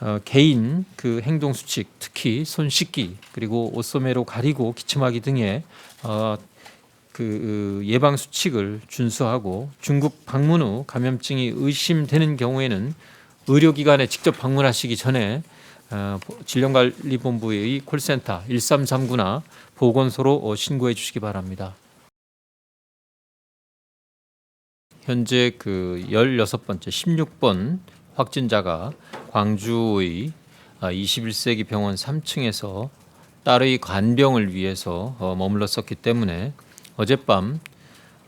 어, 개인 그 행동 수칙, 특히 손 씻기 그리고 옷 소매로 가리고 기침하기 등의 어, 그 예방 수칙을 준수하고 중국 방문 후 감염증이 의심되는 경우에는 의료기관에 직접 방문하시기 전에 어, 질병관리본부의 콜센터 1339나 보건소로 어, 신고해 주시기 바랍니다. 현재 그 16번째 16번 확진자가 광주의 아, 21세기 병원 3층에서 딸의 간병을 위해서 어, 머물렀었기 때문에 어젯밤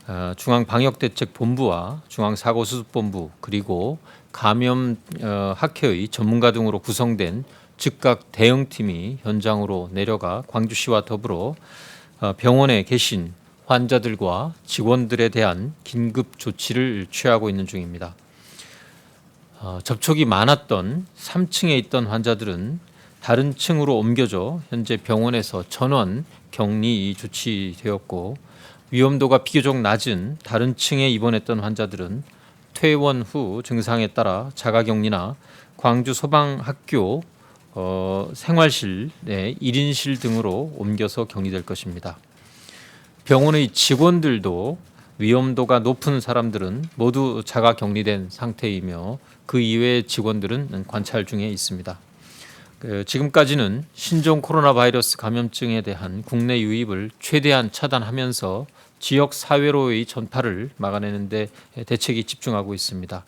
어, 중앙방역대책본부와 중앙사고수습본부 그리고 감염 어, 학회의 전문가 등으로 구성된 즉각 대응팀이 현장으로 내려가 광주시와 더불어 어, 병원에 계신 환자들과 직원들에 대한 긴급 조치를 취하고 있는 중입니다. 어, 접촉이 많았던 3층에 있던 환자들은 다른 층으로 옮겨져 현재 병원에서 전원 격리 조치되었고 위험도가 비교적 낮은 다른 층에 입원했던 환자들은 퇴원 후 증상에 따라 자가격리나 광주 소방학교 어, 생활실 내 1인실 등으로 옮겨서 격리될 것입니다. 병원의 직원들도 위험도가 높은 사람들은 모두 자가 격리된 상태이며 그 이외의 직원들은 관찰 중에 있습니다. 그 지금까지는 신종 코로나 바이러스 감염증에 대한 국내 유입을 최대한 차단하면서 지역 사회로의 전파를 막아내는데 대책이 집중하고 있습니다.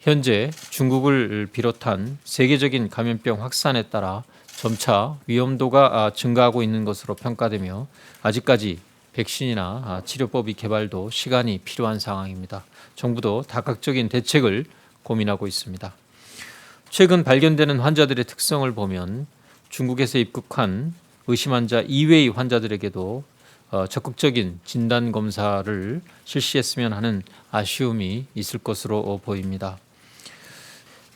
현재 중국을 비롯한 세계적인 감염병 확산에 따라 점차 위험도가 아, 증가하고 있는 것으로 평가되며 아직까지 백신이나 아, 치료법이 개발도 시간이 필요한 상황입니다. 정부도 다각적인 대책을 고민하고 있습니다. 최근 발견되는 환자들의 특성을 보면 중국에서 입국한 의심 환자 이외의 환자들에게도 어, 적극적인 진단 검사를 실시했으면 하는 아쉬움이 있을 것으로 어, 보입니다.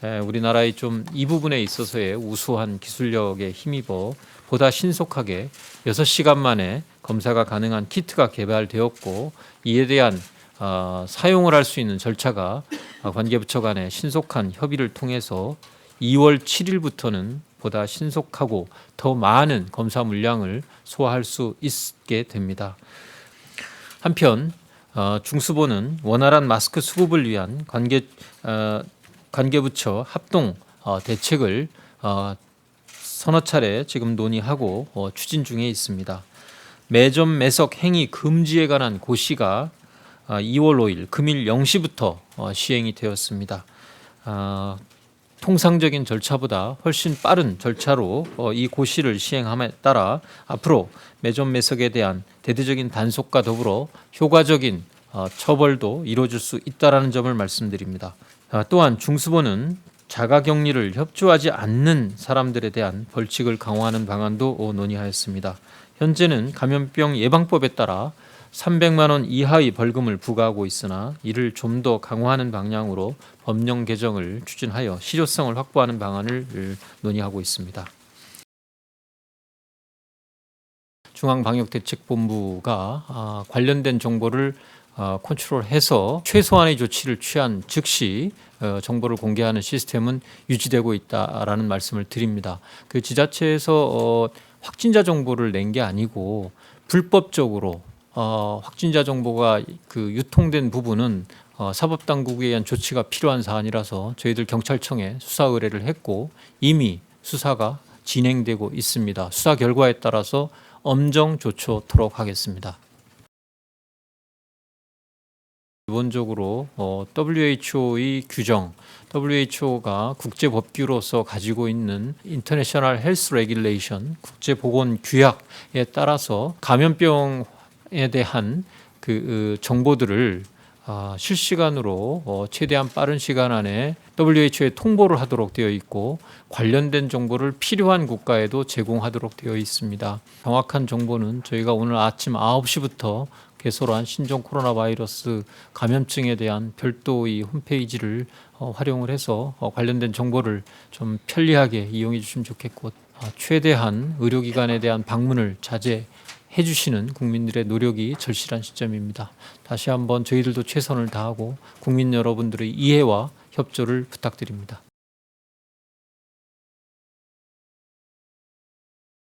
에, 우리나라의 좀 이 부분에 있어서의 우수한 기술력에 힘입어 보다 신속하게 6시간 만에 검사가 가능한 키트가 개발되었고 이에 대한 어, 사용을 할 수 있는 절차가 어, 관계부처 간의 신속한 협의를 통해서 2월 7일부터는 보다 신속하고 더 많은 검사 물량을 소화할 수 있게 됩니다. 한편 어, 중수본은 원활한 마스크 수급을 위한 관계 어, 관계부처 합동 어, 대책을 어, 서너 차례 지금 논의하고 어, 추진 중에 있습니다. 매점 매석 행위 금지에 관한 고시가 어, 2월 5일 금일 0시부터 어, 시행이 되었습니다. 어, 통상적인 절차보다 훨씬 빠른 절차로 어, 이 고시를 시행함에 따라 앞으로 매점 매석에 대한 대대적인 단속과 더불어 효과적인 어, 처벌도 이루어질 수 있다라는 점을 말씀드립니다. 아, 또한 중수본은 자가격리를 협조하지 않는 사람들에 대한 벌칙을 강화하는 방안도 어, 논의하였습니다. 현재는 감염병 예방법에 따라 300만 원 이하의 벌금을 부과하고 있으나 이를 좀 더 강화하는 방향으로 법령 개정을 추진하여 실효성을 확보하는 방안을 논의하고 있습니다. 중앙방역대책본부가 아, 관련된 정보를 어, 컨트롤해서 최소한의 조치를 취한 즉시 어, 정보를 공개하는 시스템은 유지되고 있다라는 말씀을 드립니다. 그 지자체에서 어, 확진자 정보를 낸 게 아니고 불법적으로 어, 확진자 정보가 그 유통된 부분은 어, 사법당국에 의한 조치가 필요한 사안이라서 저희들 경찰청에 수사 의뢰를 했고 이미 수사가 진행되고 있습니다. 수사 결과에 따라서 엄정 조처토록 하겠습니다. 기본적으로 어, WHO의 규정, WHO가 국제 법규로서 가지고 있는 인터내셔널 헬스 레귤레이션 국제 보건 규약에 따라서 감염병에 대한 그 어, 정보들을 아, 실시간으로 어, 최대한 빠른 시간 안에 WHO에 통보를 하도록 되어 있고 관련된 정보를 필요한 국가에도 제공하도록 되어 있습니다. 정확한 정보는 저희가 오늘 아침 9시부터 개설한 신종 코로나 바이러스 감염증에 대한 별도의 홈페이지를 어, 활용을 해서 어, 관련된 정보를 좀 편리하게 이용해 주시면 좋겠고 어, 최대한 의료기관에 대한 방문을 자제 해주시는 국민들의 노력이 절실한 시점입니다. 다시 한번 저희들도 최선을 다하고 국민 여러분들의 이해와 협조를 부탁드립니다.